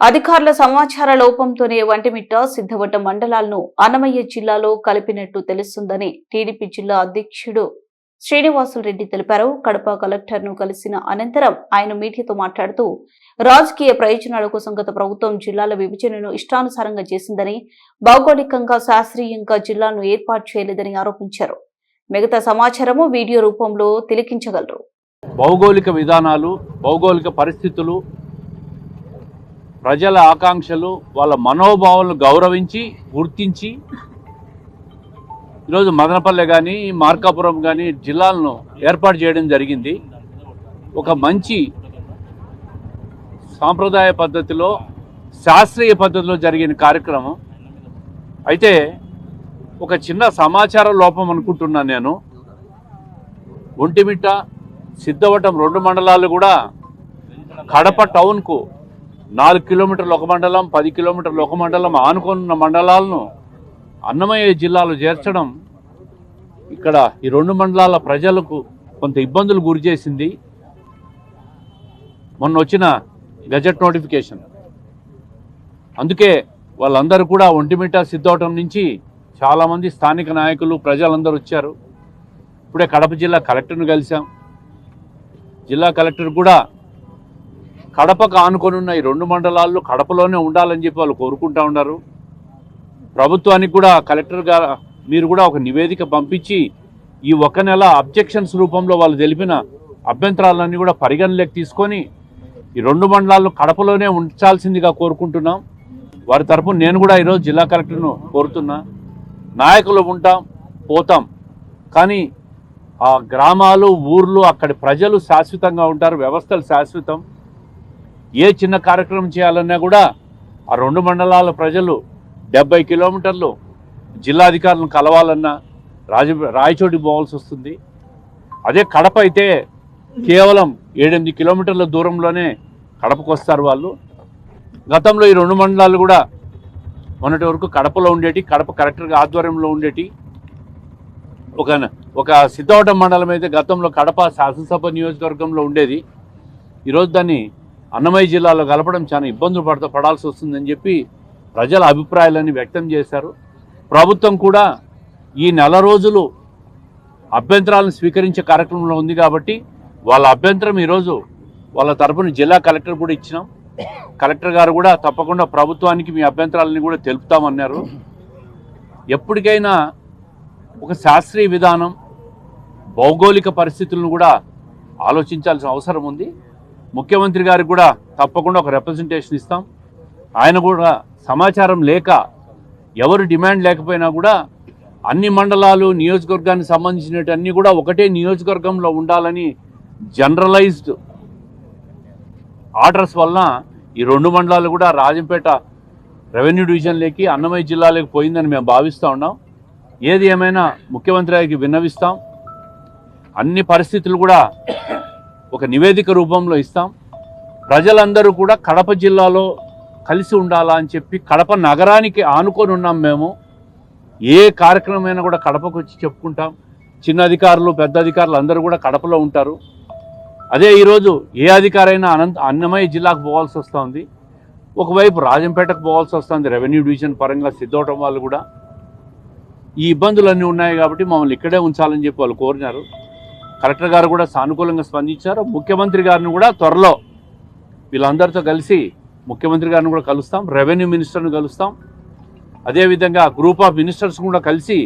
అధికారుల సమాచార లోపంతోనే వంటిమిట్ట సిద్ధవట మండలాలను అన్నమయ్య జిల్లాలో కలిపినట్టు తెలుస్తుందని టీడీపీ జిల్లా అధ్యక్షుడు శ్రీనివాసులరెడ్డి తెలిపారు. కడప కలెక్టర్ను కలిసిన అనంతరం ఆయన మీడియాతో మాట్లాడుతూ రాజకీయ ప్రయోజనాల కోసం గత ప్రభుత్వం జిల్లాల విభజనను ఇష్టానుసారంగా చేసిందని భౌగోళికంగా శాస్త్రీయంగా జిల్లాను ఏర్పాటు చేయలేదని ఆరోపించారు. మిగతా సమాచారము వీడియో రూపంలో తిలకించగలరు. భౌగోళిక విధానాలు భౌగోళిక పరిస్థితులు ప్రజల ఆకాంక్షలు వాళ్ళ మనోభావాలను గౌరవించి గుర్తించి ఈరోజు మదనపల్లె కానీ మార్కాపురం కానీ జిల్లాలను ఏర్పాటు చేయడం జరిగింది. ఒక మంచి సాంప్రదాయ పద్ధతిలో శాస్త్రీయ పద్ధతిలో జరిగిన కార్యక్రమం. అయితే ఒక చిన్న సమాచార లోపం అనుకుంటున్నాను నేను. ఒంటిమిట్ట సిద్ధవటం రెండు మండలాలు కూడా కడప టౌన్కు నాలుగు కిలోమీటర్లు ఒక మండలం పది కిలోమీటర్లు ఒక మండలం ఆనుకున్న మండలాలను అన్నమయ్య జిల్లాలో చేర్చడం ఇక్కడ ఈ రెండు మండలాల ప్రజలకు కొంత ఇబ్బందులు గురి చేసింది. మొన్న వచ్చిన గజెట్ నోటిఫికేషన్. అందుకే వాళ్ళందరూ కూడా ఒంటిమిట సిద్ధవటం నుంచి చాలామంది స్థానిక నాయకులు ప్రజలందరూ వచ్చారు. ఇప్పుడే కడప జిల్లా కలెక్టర్ను కలిసాం జిల్లా కలెక్టర్ కూడా కడపకు ఆనుకొని ఉన్న ఈ రెండు మండలాల్లో కడపలోనే ఉండాలని చెప్పి వాళ్ళు కోరుకుంటా ఉన్నారు. ప్రభుత్వానికి కూడా కలెక్టర్ గారు మీరు కూడా ఒక నివేదిక పంపించి ఈ ఒక నెల అబ్జెక్షన్స్ రూపంలో వాళ్ళు తెలిపిన అభ్యంతరాలన్నీ కూడా పరిగణలోకి తీసుకొని ఈ రెండు మండలాల్లో కడపలోనే ఉంచాల్సిందిగా కోరుకుంటున్నాం. వారి తరపున నేను కూడా ఈరోజు జిల్లా కలెక్టర్ను కోరుతున్నా. నాయకులు ఉంటాం పోతాం. కానీ ఆ గ్రామాలు ఊర్లు అక్కడి ప్రజలు శాశ్వతంగా ఉంటారు వ్యవస్థలు శాశ్వతం. ఏ చిన్న కార్యక్రమం చేయాలన్నా కూడా ఆ రెండు మండలాల ప్రజలు డెబ్బై కిలోమీటర్లు జిల్లాధికారులను కలవాలన్నా రాజ రాయచోటి పోవాల్సి వస్తుంది. అదే కడప అయితే కేవలం ఏడెనిమిది కిలోమీటర్ల దూరంలోనే కడపకు వస్తారు వాళ్ళు. గతంలో ఈ రెండు మండలాలు కూడా మొన్నటి వరకు కడపలో ఉండేటి కడప కలెక్టర్గా ఆధ్వర్యంలో ఉండేటి. ఒక ఒక సిద్ధవటం మండలం అయితే గతంలో కడప శాసనసభ నియోజకవర్గంలో ఉండేది. ఈరోజు దాన్ని అన్నమయ్య జిల్లాలో కలపడం చాలా ఇబ్బందులు పడత పడాల్సి వస్తుందని చెప్పి ప్రజల అభిప్రాయాలని వ్యక్తం చేశారు. ప్రభుత్వం కూడా ఈ నెల రోజులు అభ్యంతరాలను స్వీకరించే కార్యక్రమంలో ఉంది కాబట్టి వాళ్ళ అభ్యంతరం ఈరోజు వాళ్ళ తరపున జిల్లా కలెక్టర్ కూడా ఇచ్చినాం. కలెక్టర్ గారు కూడా తప్పకుండా ప్రభుత్వానికి మీ అభ్యంతరాలని కూడా తెలుపుతామన్నారు. ఎప్పటికైనా ఒక శాస్త్రీయ విధానం భౌగోళిక పరిస్థితులను కూడా ఆలోచించాల్సిన అవసరం ఉంది. ముఖ్యమంత్రి గారికి కూడా తప్పకుండా ఒక రిప్రజెంటేషన్ ఇస్తాం. ఆయన కూడా సమాచారం లేక ఎవరు డిమాండ్ లేకపోయినా కూడా అన్ని మండలాలు నియోజకవర్గానికి సంబంధించినటన్నీ కూడా ఒకటే నియోజకవర్గంలో ఉండాలని జనరలైజ్డ్ ఆర్డర్స్ వలన ఈ రెండు మండలాలు కూడా రాజంపేట రెవెన్యూ డివిజన్లోకి అన్నమయ్య జిల్లాలోకి పోయిందని మేము భావిస్తూ ఉన్నాం. ఏది ఏమైనా ముఖ్యమంత్రి గారికి విన్నవిస్తాం. అన్ని పరిస్థితులు కూడా ఒక నివేదిక రూపంలో ఇస్తాం. ప్రజలందరూ కూడా కడప జిల్లాలో కలిసి ఉండాలా అని చెప్పి కడప నగరానికి ఆనుకొని ఉన్నాం మేము. ఏ కార్యక్రమమైనా కూడా కడపకు వచ్చి చెప్పుకుంటాం. చిన్న అధికారులు పెద్ద అధికారులు అందరూ కూడా కడపలో ఉంటారు. అదే ఈరోజు ఏ అధికారైనా అనంత అన్నమయ్య జిల్లాకు పోవాల్సి వస్తుంది. ఒకవైపు రాజంపేటకు పోవాల్సి వస్తుంది రెవెన్యూ డివిజన్ పరంగా సిద్ధవటం వాళ్ళు కూడా. ఈ ఇబ్బందులన్నీ ఉన్నాయి కాబట్టి మమ్మల్ని ఇక్కడే ఉంచాలని చెప్పి వాళ్ళు కోరినారు. కలెక్టర్ గారు కూడా సానుకూలంగా స్పందించారు. ముఖ్యమంత్రి గారిని కూడా త్వరలో వీళ్ళందరితో కలిసి ముఖ్యమంత్రి గారిని కూడా కలుస్తాం. రెవెన్యూ మినిస్టర్ని కలుస్తాం. అదేవిధంగా గ్రూప్ ఆఫ్ మినిస్టర్స్ కూడా కలిసి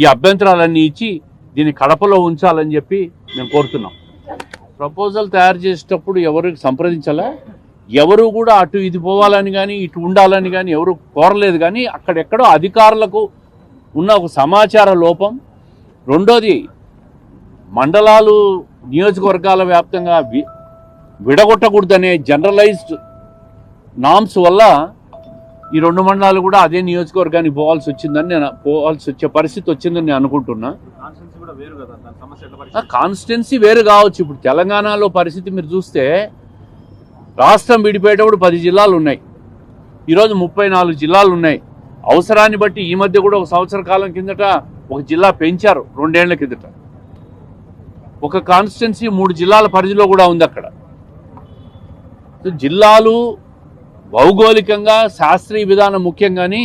ఈ అభ్యంతరాలన్నీ ఇచ్చి దీన్ని కడపలో ఉంచాలని చెప్పి మేము కోరుతున్నాం. ప్రపోజల్ తయారు చేసేటప్పుడు ఎవరికి సంప్రదించాలా. ఎవరు కూడా అటు ఇది పోవాలని కానీ ఇటు ఉండాలని కానీ ఎవరు కోరలేదు కానీ అక్కడెక్కడో అధికారులకు ఉన్న ఒక సమాచార లోపం. రెండోది మండలాలు నియోజకవర్గాల వ్యాప్తంగా వి విడగొట్టకూడదనే జనరలైజ్డ్ నామ్స్ వల్ల ఈ రెండు మండలాలు కూడా అదే నియోజకవర్గానికి పోవాల్సి వచ్చిందని నేను పోవాల్సి వచ్చే పరిస్థితి వచ్చిందని నేను అనుకుంటున్నా? కాన్స్టిట్యున్సీ వేరు కావచ్చు. ఇప్పుడు తెలంగాణలో పరిస్థితి మీరు చూస్తే రాష్ట్రం విడిపోయేటప్పుడు పది జిల్లాలు ఉన్నాయి. ఈరోజు ముప్పై నాలుగు జిల్లాలు ఉన్నాయి. అవసరాన్ని బట్టి ఈ మధ్య కూడా ఒక సంవత్సర కాలం కిందట ఒక జిల్లా పెంచారు రెండేళ్ళ కిందట. ఒక కాన్స్టిట్యున్సీ మూడు జిల్లాల పరిధిలో కూడా ఉంది అక్కడ. జిల్లాలు భౌగోళికంగా శాస్త్రీయ విధానం ముఖ్యం కానీ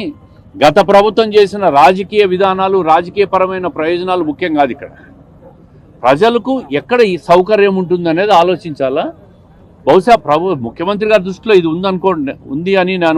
గత ప్రభుత్వం చేసిన రాజకీయ విధానాలు రాజకీయపరమైన ప్రయోజనాలు ముఖ్యం కాదు ఇక్కడ. ప్రజలకు ఎక్కడ ఈ సౌకర్యం ఉంటుందనేది ఆలోచించాలా? బహుశా ప్రభు ముఖ్యమంత్రి గారి దృష్టిలో ఇది ఉందనుకోండి ఉంది అని నేను